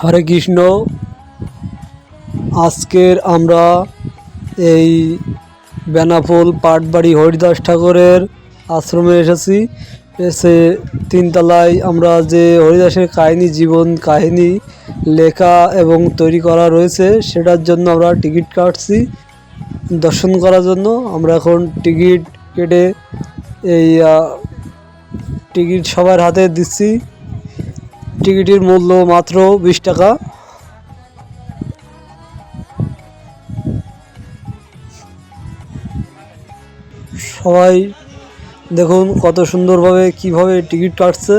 হরে কৃষ্ণ। আজকের আমরা এই বেনাফুল পাটবাড়ি হরিদাস ঠাকুরের আশ্রমে এসেছি। এসে তিনতলায় আমরা যে হরিদাসের কাহিনী, জীবন কাহিনী, লেখা এবং তৈরি করা রয়েছে, সেটার জন্য আমরা টিকিট কাটছি। দর্শন করার জন্য আমরা এখন টিকিট কেটে এই টিকিট সবার হাতে দিচ্ছি। টিকিটের মূল্য মাত্র বিশ টাকা। সবাই দেখুন কত সুন্দরভাবে কীভাবে টিকিট কাটছে।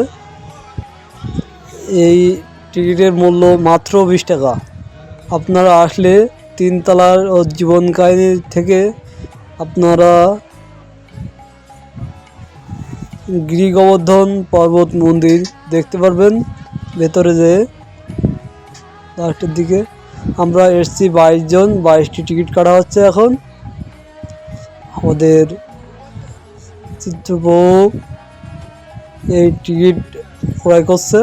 এই টিকিটের মূল্য মাত্র বিশ টাকা। আপনারা আসলে তিনতলার ও জীবন কাহিনী থেকে আপনারা গিরি গোবর্ধন পর্বত মন্দির দেখতে পারবেন। ভেতরে যে লাস্টের দিকে। আমরা এসছি বাইশ জন, বাইশটি টিকিট কাটা হচ্ছে এখন। আমাদের চিত্রপ্রভু এই টিকিট ক্রয় করছে।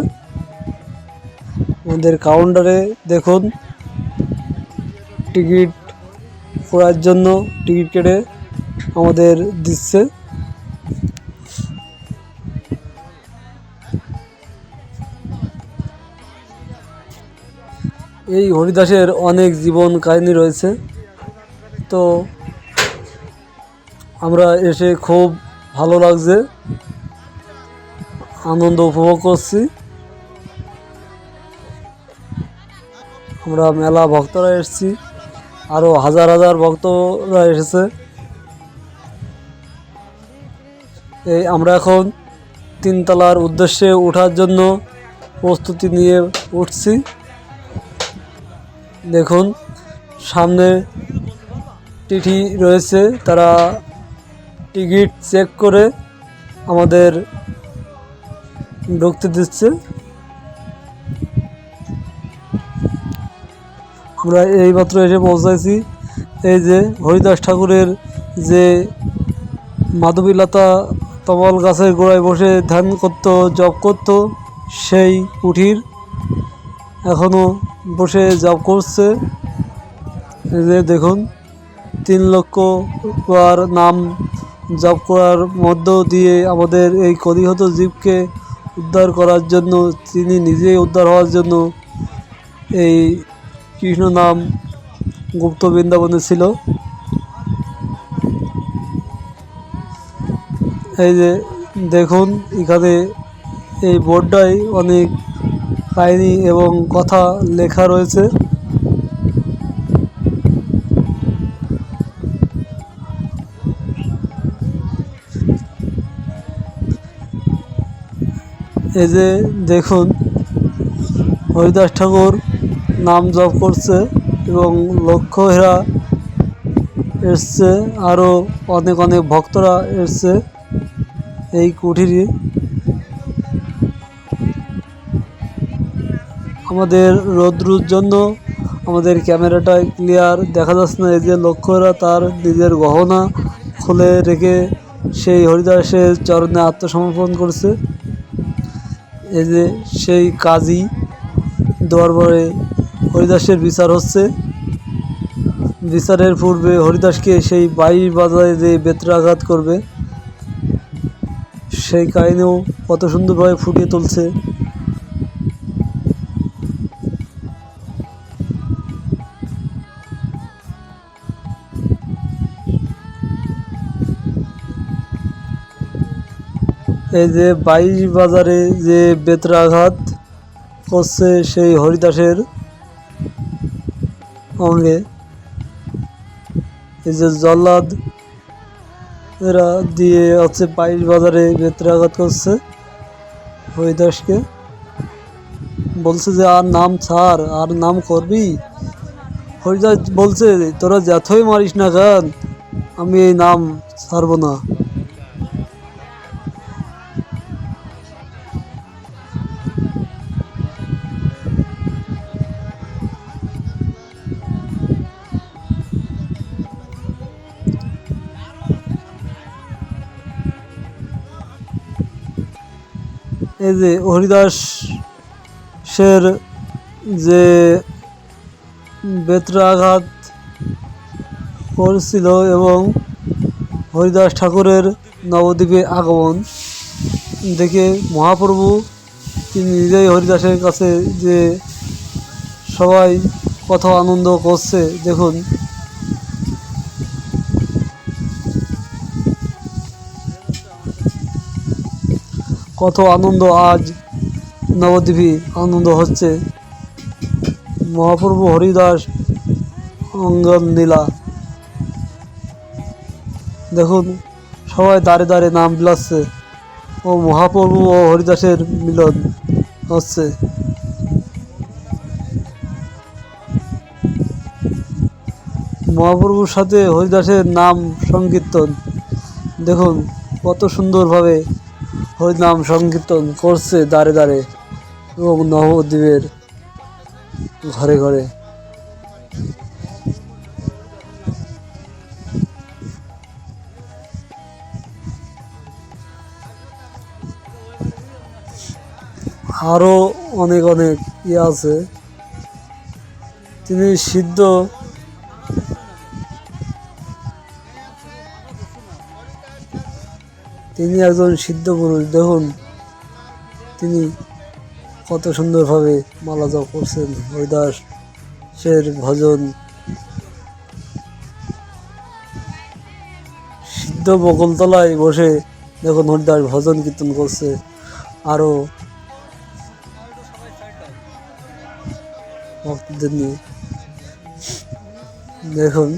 আমাদের কাউন্টারে দেখুন, টিকিট ক্রয়ের জন্য টিকিট কেটে আমাদের দিচ্ছে। এই হরিদাসের অনেক জীবন কাহিনী রয়েছে। তো আমরা এসে খুব ভালো লাগছে। আনন্দ উপভোগ করছি। আমরা মেলা ভক্তরা এসেছি। আরও হাজার হাজার ভক্তরা এসেছে। এই আমরা এখন তিনতলার উদ্দেশ্যে ওঠার জন্য প্রস্তুতি নিয়ে উঠছি। দেখুন, সামনে টিটি রয়েছে, তারা টিকিট চেক করে আমাদের ঢুকতে দিচ্ছে। আমরা এইমাত্র এসে পৌঁছাইছি, এই যে হরিদাস ঠাকুরের যে মাধবীলতা তমল গাছের গোড়ায় বসে ধ্যান করতো, জপ করতো, সেই কুঠির এখনও বসে জব করছে যে দেখুন, তিন লক্ষ বার নাম জপ করার মধ্য দিয়ে আমাদের এই কলিহত জীবকে উদ্ধার করার জন্য, তিনি নিজেই উদ্ধার হওয়ার জন্য এই কৃষ্ণ নাম গুপ্ত বৃন্দাবনে ছিল। এই যে দেখুন, এখানে এই বোর্ডটাই অনেক কাহিনী এবং কথা লেখা রয়েছে। এই যে দেখুন, হরিদাস ঠাকুর নাম জপ করছে এবং লক্ষ্য হেরা এসছে আরও অনেক অনেক ভক্তরা এসছে এই কুঠিরে। আমাদের রৌদ্রুর জন্য আমাদের ক্যামেরাটায় ক্লিয়ার, দেখা যাচ্ছে না এই যে লক্ষ্যরা তার নিজের গহনা খুলে রেখে সেই হরিদাসের চরণে আত্মসমর্পণ করছে। এই যে সেই কাজী দরবারে হরিদাসের বিচার হচ্ছে। বিচারের পূর্বে হরিদাসকে সেই বাইশ বাজারে যে বেত্রাঘাত করবে, সেই কাহিনীও কত সুন্দরভাবে ফুটিয়ে তুলছে। এই যে বাইশ বাজারে যে বেত্রাঘাত করছে সেই হরিদাসের অঙ্গে এই যে জল্লাদ এরা দিয়ে হচ্ছে বাইশ বাজারে বেত্রাঘাত করছে হরিদাসকে। বলছে যে, আর নাম ছাড়, আর নাম করবি? হরিদাস বলছে, তোরা যতই মারিস না কেন, আমি এই নাম ছাড়বো না। এই যে হরিদাসের যে বেত্রাঘাত করছিল এবং হরিদাস ঠাকুরের নবদ্বীপে আগমন দেখে মহাপ্রভু তিনি নিজেই হরিদাসের কাছে যে সবাই কত আনন্দ করছে, দেখুন। কত আনন্দ আজ নবদ্বীপে আনন্দ হচ্ছে। মহাপ্রভু হরিদাস অঙ্গন নীলা দেখুন, সবাই দাঁড়ে দাঁড়ে নাম বিলাচ্ছে ও মহাপ্রভু ও হরিদাসের মিলন হচ্ছে। মহাপ্রভুর সাথে হরিদাসের নাম সংকীর্তন। দেখুন, কত সুন্দরভাবে হরিনাম সংকীর্তন করছে দাঁড়ে দাঁড়ে এবং নবদ্বীপের ঘরে ঘরে। আরও অনেক অনেক ইয়ে আছে। তিনি সিদ্ধ তিনি একজন সিদ্ধ পুরুষ, দেখুন তিনি কত সুন্দরভাবে মালা জপ করছেন। হরিদাস সের ভজন সিদ্ধ বকুলতলায় বসে দেখুন হরিদাস ভজন কীর্তন করছে। আরও ভক্তদের নিয়ে। দেখুন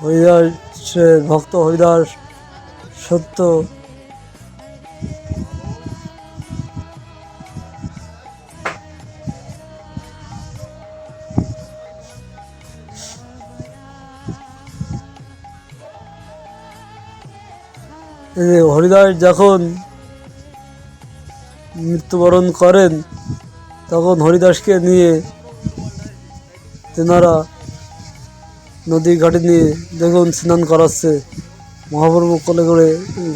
হরিদাসের ভক্ত হরিদাস সত্য। হরিদাস যখন মৃত্যুবরণ করেন, তখন হরিদাসকে নিয়ে তেনারা নদীর ঘাটে নিয়ে দেখুন স্নান করাচ্ছে। মহাপ্রভু কোলে করে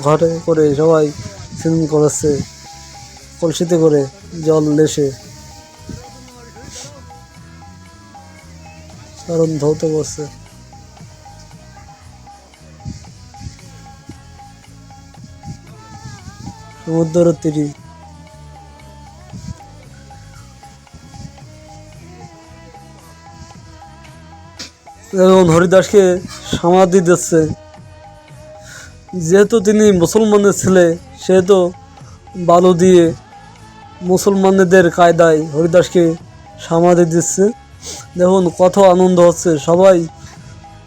ঘরে করে সবাই স্নান করাচ্ছে কলসিতে করে জল লেসে কারণ ধৌত করছে। সমুদ্র তীরে। এবং হরিদাসকে সমাধি দিচ্ছে যেহেতু তিনি মুসলমানের ছেলে, সেহেতু বালু দিয়ে মুসলমানদের কায়দায় হরিদাসকে সমাধি দিচ্ছে। দেখুন, কত আনন্দ হচ্ছে। সবাই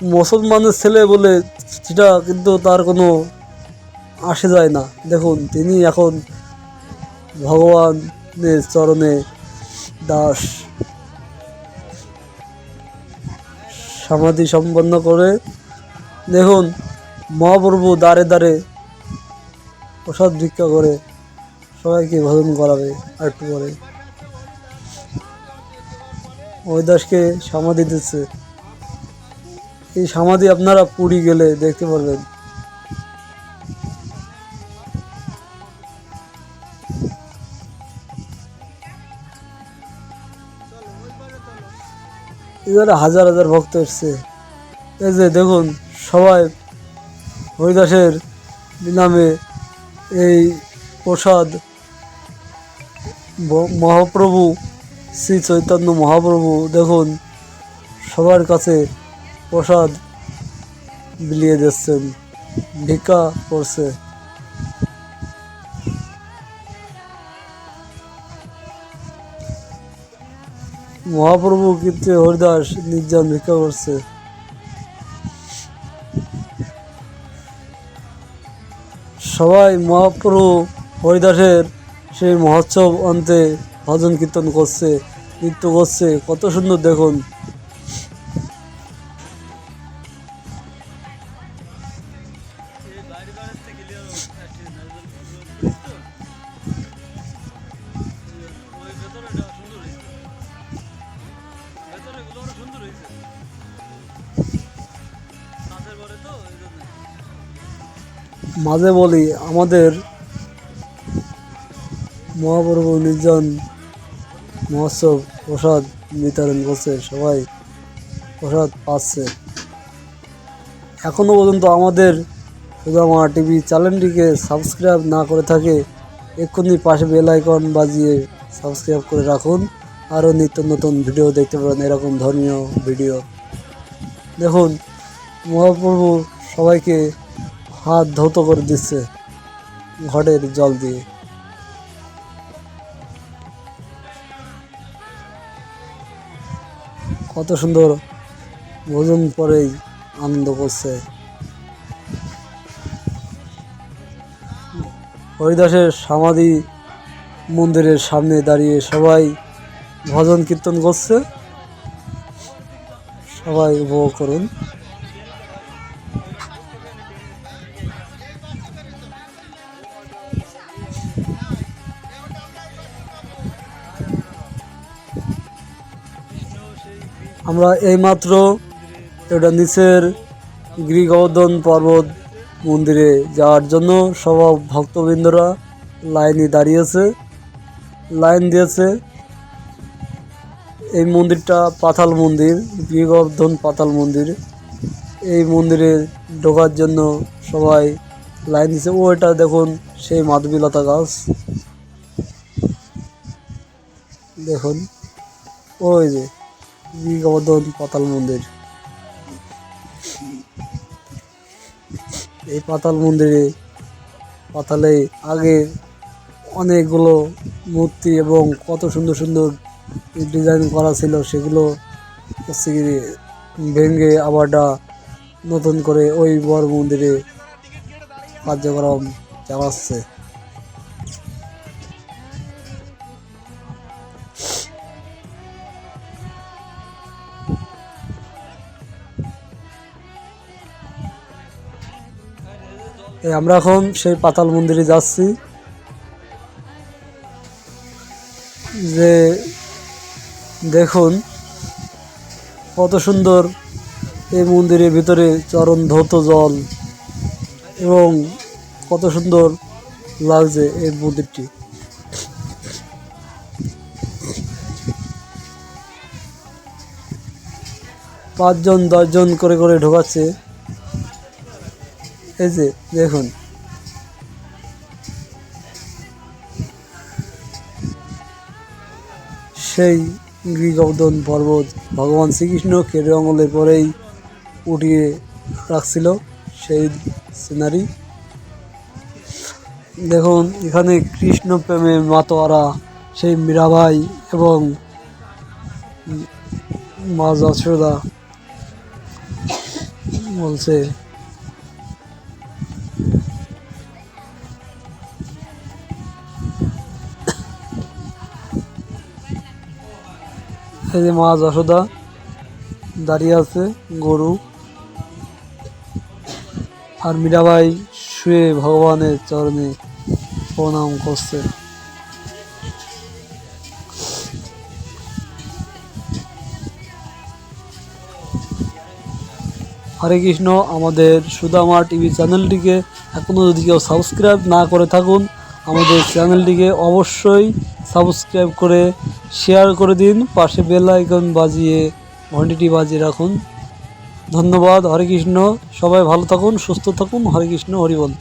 মুসলমানের ছেলে বলে সেটা কিন্তু তার কোনো আসে যায় না। দেখুন, তিনি এখন ভগবানের চরণে দাস। সমাধি সম্পন্ন করে, দেখুন মহাপ্রভু দাঁড়ে দাঁড়ে প্রসাদ ভিক্ষা করে সবাইকে ভজন করাবে একটু পরে। দাসকে সমাধি দিচ্ছে। এই সমাধি আপনারা পুরী গেলে দেখতে পারবেন। এখানে হাজার হাজার ভক্ত এসছে। এই যে দেখুন, সবাই হরিদাসের নামে এই প্রসাদ মহাপ্রভু, শ্রী চৈতন্য মহাপ্রভু দেখুন, সবার কাছে প্রসাদ বিলিয়ে দিচ্ছেন, ভিক্ষা করছে। মহাপ্রভু কিন্তু হরিদাস নির্জন ভিক্ষা করছে। সবাই মহাপ্রভু হরিদাসের সেই মহোৎসব অন্তে ভজন কীর্তন করছে নৃত্য করছে। কত সুন্দর দেখুন। মাঝে বলি, আমাদের মহাপ্রভু নির্জন মহোৎসব প্রসাদ বিতরণ করছে, সবাই প্রসাদ পাচ্ছে। এখনও পর্যন্ত আমাদের সুদামা টিভি চ্যানেলটিকে সাবস্ক্রাইব না করে থাকে, এক্ষুনি পাশে বেল আইকন বাজিয়ে সাবস্ক্রাইব করে রাখুন। আরও নিত্য নতুন ভিডিও দেখতে পারেন, এরকম ধর্মীয় ভিডিও। দেখুন, মহাপ্রভু সবাইকে হাত ধৌত করে দিচ্ছে ঘটের জল দিয়ে। কত সুন্দর ভোজন পরেই আনন্দ করছে। হরিদাসের সমাধি মন্দিরের সামনে দাঁড়িয়ে সবাই ভজন কীর্তন করছে। সবাই উপভোগ করুন। আমরা এইমাত্র এটা নিচের গিরিগোবর্ধন পর্বত মন্দিরে যাওয়ার জন্য সব ভক্তবৃন্দরা লাইনে দাঁড়িয়েছে। লাইন দিয়েছে এই মন্দিরটা পাতাল মন্দির গিরিগোবর্ধন পাতাল মন্দির। এই মন্দিরে ঢোকার জন্য সবাই লাইন দিয়েছে। ও, এটা দেখুন সেই মাধবীলতা গাছ। দেখুন। ওই যে গিরিগোবর্ধন পাতাল মন্দির। এই পাতাল মন্দিরে, পাতালে আগে অনেকগুলো মূর্তি এবং কত সুন্দর সুন্দর ডিজাইন করা ছিল, সেগুলো হচ্ছে ভেঙে আবারটা নতুন করে ওই বড় মন্দিরে কার্যক্রম চালাচ্ছে। আমরা এখন সেই পাতাল মন্দিরে যাচ্ছি। যে দেখুন, কত সুন্দর এই মন্দিরের ভিতরে চরণ ধৌত জল এবং কত সুন্দর লাগছে এই মন্দিরটি। পাঁচজন, দশজন করে করে ঢোকাচ্ছে। এই যে, দেখুন। সেই গিরিগোবর্ধন পর্বত ভগবান শ্রীকৃষ্ণ কেটে অঙ্গলের পরেই উঠিয়ে রাখছিল সেই সিনারি। দেখুন, এখানে কৃষ্ণ প্রেমে মাতোয়ারা, সেই মীরাবাই এবং মা যশোদা বলছে এই যে মা যশোদা দাঁড়িয়ে আছে, গরু। আর মীরাবাই শুয়ে ভগবানের চরণে প্রণাম করছে। হরে কৃষ্ণ, আমাদের সুদামা টিভি চ্যানেলটিকে এখনও যদি কেউ সাবস্ক্রাইব না করে থাকুন, আমাদের চ্যানেলটিকে অবশ্যই সাবস্ক্রাইব করে শেয়ার করে দিন, পাশে বেল আইকন বাজিয়ে, ঘন্টিটি বাজিয়ে রাখুন। ধন্যবাদ, হরে কৃষ্ণ। সবাই ভালো থাকুন, সুস্থ থাকুন, হরে কৃষ্ণ হরিবল